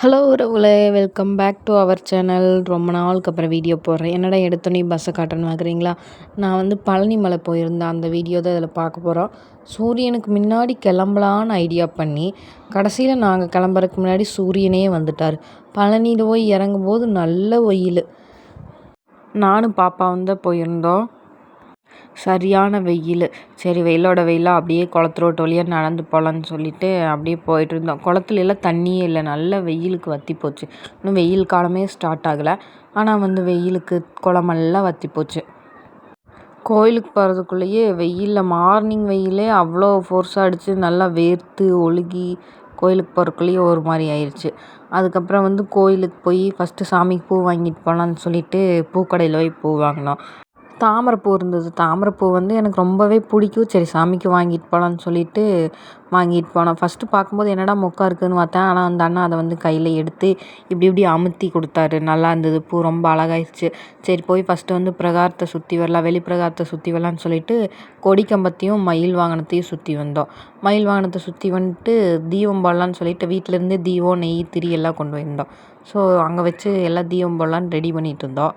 Hello உறவுகளே welcome back to our channel ரொம்ப நாளுக்கு அப்புறம் வீடியோ போடுறேன். என்னடா எடுத்தோன்னே பஸ்ஸை காட்டணும் பார்க்குறீங்களா நான் வந்து பழனி மலை போயிருந்தேன் அந்த வீடியோ தான் இதில் பார்க்க போகிறோம் சூரியனுக்கு முன்னாடி கிளம்பலான்னு ஐடியா பண்ணி கடைசியில் நாங்கள் கிளம்புறதுக்கு முன்னாடி சூரியனே வந்துட்டார். பழனியில் போய் இறங்கும்போது நல்ல ஒயில். நானும் பாப்பாவும் தான் போயிருந்தோம். சரியான வெயில். சரி வெயிலோட வெயிலாக அப்படியே குளத்து ரோட்டு வழியாக நடந்து போகலான்னு சொல்லிட்டு அப்படியே போயிட்டுருந்தோம் குளத்துல எல்லாம் தண்ணியே இல்லை. நல்ல வெயிலுக்கு வற்றி போச்சு. இன்னும் வெயில் காலமே ஸ்டார்ட் ஆகலை. ஆனால் வந்து வெயிலுக்கு குளமெல்லாம் வற்றி போச்சு. கோயிலுக்கு போகிறதுக்குள்ளேயே வெயிலில் மார்னிங் வெயிலே அவ்வளோ ஃபோர்ஸாக அடித்து நல்லா வேர்த்து ஒழுகி கோயிலுக்கு போகிறக்குள்ளேயே ஒரு மாதிரி ஆயிடுச்சு அதுக்கப்புறம் வந்து கோயிலுக்கு போய் ஃபஸ்ட்டு சாமிக்கு பூ வாங்கிட்டு போகலான்னு சொல்லிட்டு பூக்கடையில் போய் பூ வாங்கினோம். தாமரைப்பூ இருந்தது. தாமரைப்பூ வந்து எனக்கு ரொம்பவே பிடிக்கும். சரி சாமிக்கு வாங்கிட்டு போகலான்னு சொல்லிட்டு வாங்கிட்டு போனோம். ஃபஸ்ட்டு பார்க்கும்போது என்னடா மொக்கா இருக்குதுன்னு பார்த்தேன். ஆனால் அந்த அண்ணா அதை வந்து கையில் எடுத்து இப்படி இப்படி அமுத்தி கொடுத்தாரு. நல்லா இருந்தது. பூ ரொம்ப அழகாயிருச்சு சரி போய் ஃபஸ்ட்டு வந்து பிரகாரத்தை சுற்றி வரலாம் வெளி பிரகாரத்தை சுற்றி வரலான்னு சொல்லிட்டு கொடிக்கம்பத்தையும் மயில் வாகனத்தையும் சுற்றி வந்தோம். மயில் வாகனத்தை சுற்றி வந்துட்டு தீபம் போடலான்னு சொல்லிட்டு வீட்டிலேருந்து தீபம் நெய் திரி எல்லாம் கொண்டு வந்தோம். ஸோ அங்கே வச்சு எல்லாம் தீபம் போடலான்னு ரெடி பண்ணிகிட்டு இருந்தோம்.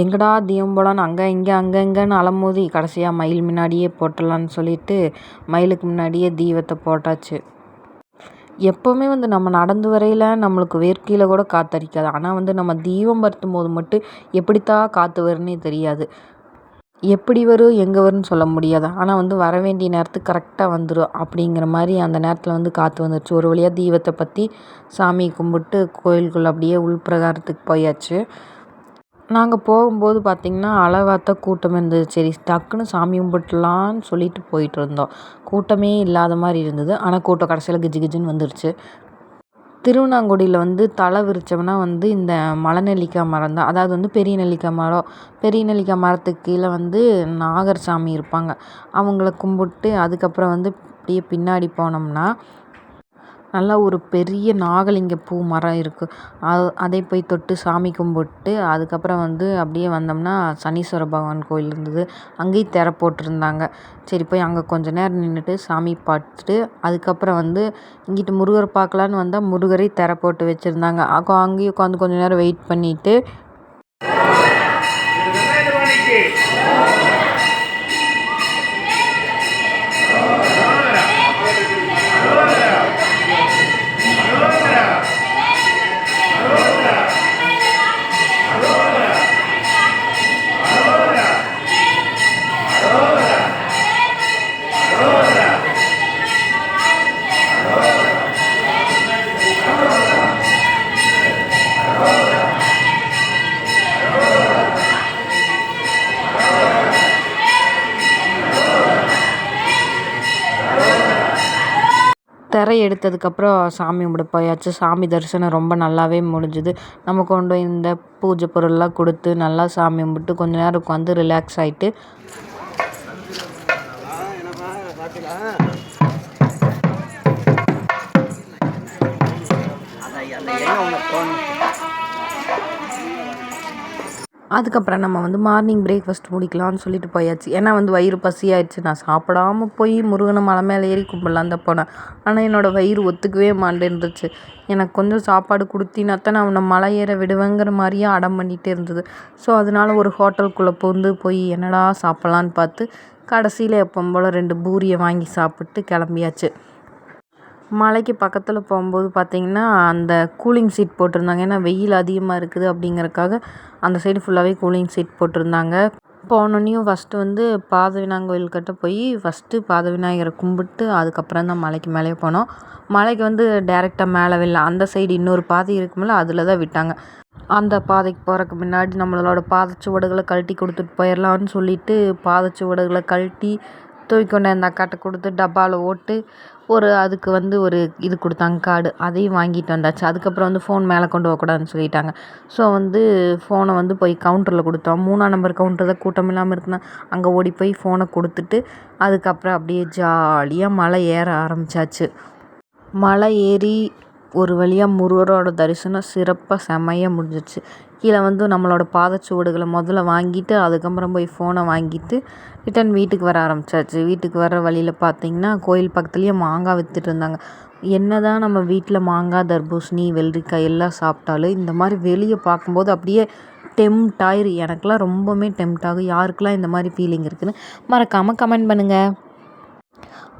எங்கடா தீபம் போடலான்னு அங்கே இங்கே அங்கே இங்கேன்னு அலமோதி கடைசியாக மயில் முன்னாடியே போட்டுடலான்னு சொல்லிட்டு மயிலுக்கு முன்னாடியே தீபத்தை போட்டாச்சு. எப்போவுமே வந்து நம்ம நடந்து வரையில் நம்மளுக்கு வேர்க்கையில் கூட காற்றடிக்காது ஆனால் வந்து நம்ம தீபம் பருத்தும் போது மட்டும் எப்படித்தான் காற்று வரும்னே தெரியாது. எப்படி வரும் எங்கே வரும்னு சொல்ல முடியாது. ஆனால் வந்து வர வேண்டிய நேரத்துக்கு கரெக்டாக வந்துடும் அப்படிங்கிற மாதிரி அந்த நேரத்தில் வந்து காற்று வந்துடுச்சு ஒரு வழியாக தீபத்தை பற்றி சாமி கும்பிட்டு கோயிலுக்குள்ளே அப்படியே உள்பிரகாரத்துக்கு போயாச்சு. நாங்கள் போகும்போது பார்த்திங்கன்னா அளவாத்த கூட்டம் இருந்தது. சரி டக்குன்னு சாமி கும்பிட்லான்னு சொல்லிட்டு போயிட்டுருந்தோம் கூட்டமே இல்லாத மாதிரி இருந்தது. ஆனால் கூட்டம் கடைசியில் கிஜி கிஜின்னு வந்துருச்சு. திருவண்ணாங்குடியில் வந்து தலை விரிச்சோம்னா வந்து இந்த மலை நெல்லிக்காய் மரம் தான். அதாவது வந்து பெரிய நெல்லிக்காய் மரம். பெரிய நெல்லிக்காய் மரத்துக்கு கீழே வந்து நாகர் சாமி இருப்பாங்க. அவங்கள கும்பிட்டு அதுக்கப்புறம் வந்து அப்படியே பின்னாடி போனோம்னா நல்லா ஒரு பெரிய நாகலிங்க பூ மரம் இருக்குது அது அதை போய் தொட்டு சாமி கும்பிட்டு அதுக்கப்புறம் வந்து அப்படியே வந்தோம்னா சனீஸ்வர பகவான் கோயில் இருந்தது. அங்கேயும் திற போட்டிருந்தாங்க. சரி போய் அங்கே கொஞ்ச நேரம் நின்றுட்டு சாமி பார்த்துட்டு அதுக்கப்புறம் வந்து இங்கிட்டு முருகர் பார்க்கலான்னு வந்தால் முருகரை திற போட்டு வச்சுருந்தாங்க. அங்கேயும் உட்காந்து கொஞ்ச நேரம் வெயிட் பண்ணிவிட்டு திரை எடுத்ததுக்கப்புறம் சாமி கும்பிட போயாச்சு. சாமி தரிசனம் ரொம்ப நல்லாவே முடிஞ்சுது. நம்ம கொண்டு இந்த பூஜை பொருள்லாம் கொடுத்து நல்லா சாமி கும்பிட்டு கொஞ்ச நேரம் உட்காந்து ரிலாக்ஸ் ஆகிட்டு அதுக்கப்புறம் நம்ம வந்து மார்னிங் பிரேக்ஃபாஸ்ட் முடிக்கலாம்னு சொல்லிட்டு போயாச்சு. ஏன்னா வந்து வயிறு பசியாயிடுச்சு. நான் சாப்பிடாம போய் முருகனை மலை மேலே ஏறி கும்பிடலாம் தான் போனேன். ஆனால் என்னோடய வயிறு ஒத்துக்கவே மாட்டேன்ருச்சு எனக்கு கொஞ்சம் சாப்பாடு கொடுத்தினா தான் நான் அவனை மலை ஏற விடுவேங்கிற மாதிரியே அடம் பண்ணிகிட்டே இருந்தது. ஸோ அதனால ஒரு ஹோட்டலுக்குள்ளே பூந்து போய் என்னடா சாப்பிட்லான்னு பார்த்து கடைசியில் எப்பவும் போல் ரெண்டு பூரியை வாங்கி சாப்பிட்டு கிளம்பியாச்சு. மலைக்கு பக்கத்தில் போகும்போது பார்த்திங்கன்னா அந்த கூலிங் சீட் போட்டிருந்தாங்க. ஏன்னா வெயில் அதிகமாக இருக்குது அப்படிங்கிறக்காக அந்த சைடு ஃபுல்லாகவே கூலிங் சீட் போட்டிருந்தாங்க. போனோன்னையும் ஃபஸ்ட்டு வந்து பாத விநாயகர் கிட்ட போய் ஃபஸ்ட்டு பாதவிநாயகரை கும்பிட்டு அதுக்கப்புறம் தான் மலைக்கு மேலே போனோம். மலைக்கு வந்து டேரெக்டாக மேலே விடல அந்த சைடு இன்னொரு பாதை இருக்குமில்ல அதில் தான் விட்டாங்க. அந்த பாதைக்கு போகிறக்கு முன்னாடி நம்மளோட பாதச்சுவடுகளை கழட்டி கொடுத்துட்டு போயிடலான்னு சொல்லிட்டு பாதச்சுவடுகளை கழட்டி தூக்கி கொண்டு அந்த அக்காட்ட கொடுத்து டப்பாவில் ஓட்டு ஒரு அதுக்கு வந்து ஒரு இது கொடுத்தாங்க கார்டு. அதையும் வாங்கிட்டு வந்தாச்சு. அதுக்கப்புறம் வந்து ஃபோன் மேலே கொண்டு போகக்கூடாதுன்னு சொல்லிட்டாங்க. ஸோ வந்து ஃபோனை வந்து போய் கவுண்டரில் கொடுத்தோம். மூணாம் நம்பர் கவுண்டர் தான் கூட்டம் இல்லாமல் இருக்குன்னா அங்கே ஓடி போய் ஃபோனை கொடுத்துட்டு அதுக்கப்புறம் அப்படியே ஜாலியாக மலை ஏற ஆரம்பித்தாச்சு மலை ஏறி ஒரு வழியாக முருகரோட தரிசனம் சிறப்பாக செம்மையாக முடிஞ்சிடுச்சு கீழே வந்து நம்மளோட பாதச்சுவடுகளை முதல்ல வாங்கிட்டு அதுக்கப்புறம் போய் ஃபோனை வாங்கிட்டு ரிட்டன் வீட்டுக்கு வர ஆரம்பிச்சாச்சு. வீட்டுக்கு வர வழியில் பார்த்திங்கன்னா கோயில் பக்கத்துலேயே மாங்காய் விற்றுட்டு இருந்தாங்க. என்ன தான் நம்ம வீட்டில் மாங்காய் தர்பூசணி வெள்ளரிக்காய் எல்லாம் சாப்பிட்டாலும் இந்த மாதிரி வெளியே பார்க்கும்போது அப்படியே டெம்ட் ஆயிரு. எனக்கெலாம் ரொம்பவுமே டெம்ட் ஆகும். யாருக்கெல்லாம் இந்த மாதிரி ஃபீலிங் இருக்குதுன்னு மறக்காமல் கமெண்ட் பண்ணுங்கள்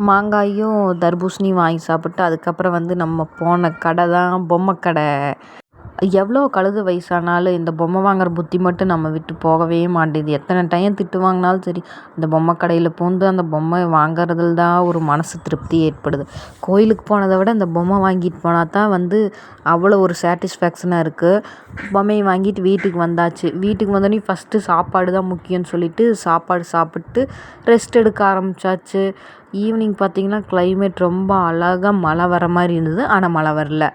மாங்காயும் தர்பூசணியும் வாங்கி சாப்பிட்டு அதுக்கப்புறம் வந்து நம்ம போன கடை தான் பொம்மை கடை. எவ்வளோ கழுது வயசானாலும் இந்த பொம்மை வாங்குற புத்தி மட்டும் நம்ம விட்டு போகவே மாட்டேங்குது. எத்தனை டைம் திட்டு வாங்கினாலும் சரி இந்த பொம்மை கடையில் பூந்து அந்த பொம்மை வாங்குறதுல தான் ஒரு மனசு திருப்தி ஏற்படுது. கோயிலுக்கு போனதை விட இந்த பொம்மை வாங்கிட்டு போனால் தான் வந்து அவ்வளோ ஒரு சாட்டிஸ்ஃபேக்ஷனாக இருக்குது பொம்மையை வாங்கிட்டு வீட்டுக்கு வந்தாச்சு. வீட்டுக்கு வந்தோடனே ஃபஸ்ட்டு சாப்பாடு தான் முக்கியம்னு சொல்லிட்டு சாப்பாடு சாப்பிட்டு ரெஸ்ட் எடுக்க ஆரம்பிச்சாச்சு. ஈவினிங் பார்த்திங்கன்னா கிளைமேட் ரொம்ப அழகாக மழை வர மாதிரி இருந்தது. ஆனால் மழை வரல.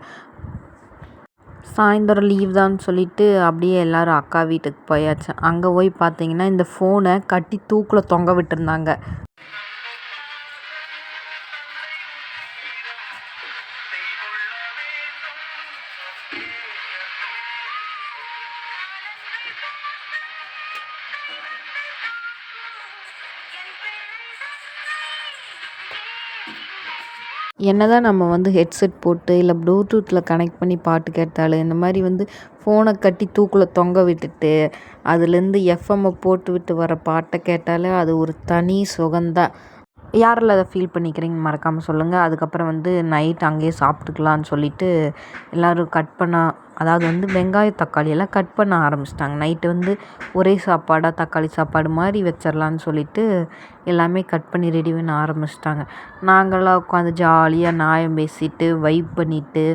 சாயந்தரம் லீவ் தான் சொல்லிட்டு அப்படியே எல்லோரும் அக்கா வீட்டுக்கு போயாச்சு. அங்கே போய் பார்த்தீங்கன்னா இந்த ஃபோனை கட்டி தூக்கில் தொங்க விட்டுருந்தாங்க. என்ன தான் நம்ம வந்து ஹெட்செட் போட்டு இல்லை ப்ளூடூத்தில் கனெக்ட் பண்ணி பாட்டு கேட்டாலும் இந்த மாதிரி வந்து ஃபோனை கட்டி தூக்கில் தொங்க விட்டுட்டு அதுலேருந்து எஃப்எம்மை போட்டு விட்டு வர பாட்டை கேட்டாலே அது ஒரு தனி சுகந்தான் யாரெல்லாம் அதை ஃபீல் பண்ணிக்கிறீங்க மறக்காமல் சொல்லுங்கள் அதுக்கப்புறம் வந்து நைட் அங்கேயே சாப்பிட்டுக்கலான்னு சொல்லிட்டு எல்லோரும் கட் பண்ண அதாவது வந்து வெங்காயம் தக்காளி எல்லாம் கட் பண்ண ஆரம்பிச்சிட்டாங்க. நைட்டு வந்து ஒரே சாப்பாடாக தக்காளி சாப்பாடு மாதிரி வச்சிடலான்னு சொல்லிட்டு எல்லாமே கட் பண்ணி ரெடி பண்ண ஆரம்பிச்சிட்டாங்க. நாங்களாம் உட்காந்து ஜாலியாக நியாயம் பேசிட்டு வைப் பண்ணிட்டு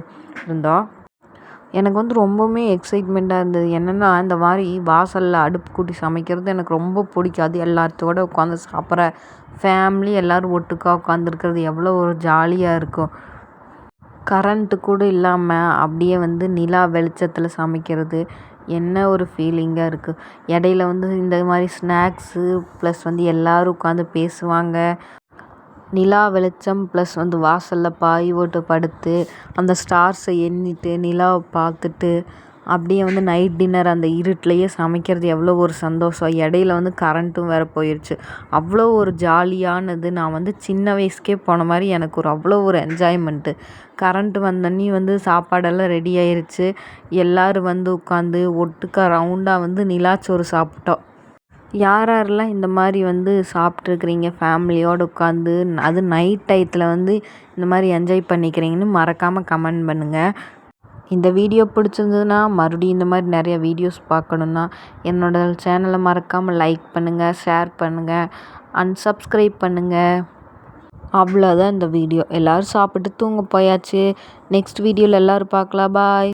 இருந்தோம். எனக்கு வந்து ரொம்பவுமே எக்ஸைட்மெண்ட்டாக இருந்தது. என்னென்னா இந்த மாதிரி வாசலில் அடுப்பு கூட்டி சமைக்கிறது எனக்கு ரொம்ப பிடிக்காது. எல்லாத்தோட உட்காந்து சாப்பிட்ற ஃபேமிலி எல்லோரும் ஒட்டுக்கா உட்காந்துருக்கிறது எவ்வளோ ஒரு ஜாலியாக இருக்கும். கரண்ட்டு கூட இல்லாமல் அப்படியே வந்து நிலா வெளிச்சத்தில் சமைக்கிறது. என்ன ஒரு ஃபீலிங்காக இருக்குது இடையில வந்து இந்த மாதிரி ஸ்நாக்ஸு ப்ளஸ் வந்து எல்லோரும் உட்காந்து பேசுவாங்க. நிலா வெளிச்சம் ப்ளஸ் வந்து வாசலில் பாய் போட்டு படுத்து அந்த ஸ்டார்ஸை எண்ணிட்டு நிலாவை பார்த்துட்டு அப்படியே வந்து நைட் டின்னர் அந்த இருட்டிலையே சமைக்கிறது எவ்வளோ ஒரு சந்தோஷம். இடையில வந்து கரண்ட்டும் வேறு போயிடுச்சு அவ்வளோ ஒரு ஜாலியானது நான் வந்து சின்ன வயசுக்கே போன மாதிரி எனக்கு ஒரு அவ்வளோ ஒரு என்ஜாய்மெண்ட்டு கரண்ட்டு வந்தோடனே வந்து சாப்பாடெல்லாம் ரெடி ஆயிடுச்சு எல்லோரும் வந்து உட்காந்து ஒட்டுக்கா ரவுண்டாக வந்து நிலாச்சோறு சாப்பிட்டோம். யார் யாரெல்லாம் இந்த மாதிரி வந்து சாப்பிட்ருக்குறீங்க ஃபேமிலியோடு உட்காந்து அது நைட் டயத்தில் வந்து இந்த மாதிரி என்ஜாய் பண்ணிக்கிறீங்கன்னு மறக்காமல் கமெண்ட் பண்ணுங்கள் இந்த வீடியோ பிடிச்சிருந்ததுன்னா மறுபடியும் இந்த மாதிரி நிறைய வீடியோஸ் பார்க்கணுன்னா என்னோடய சேனலை மறக்காமல் லைக் பண்ணுங்கள் ஷேர் பண்ணுங்கள் அண்ட் சப்ஸ்கிரைப் பண்ணுங்கள் அவ்வளோதான் இந்த வீடியோ எல்லோரும் சாப்பிட்டு தூங்க போயாச்சு. நெக்ஸ்ட் வீடியோவில் எல்லோரும் பார்க்கலாம். பாய்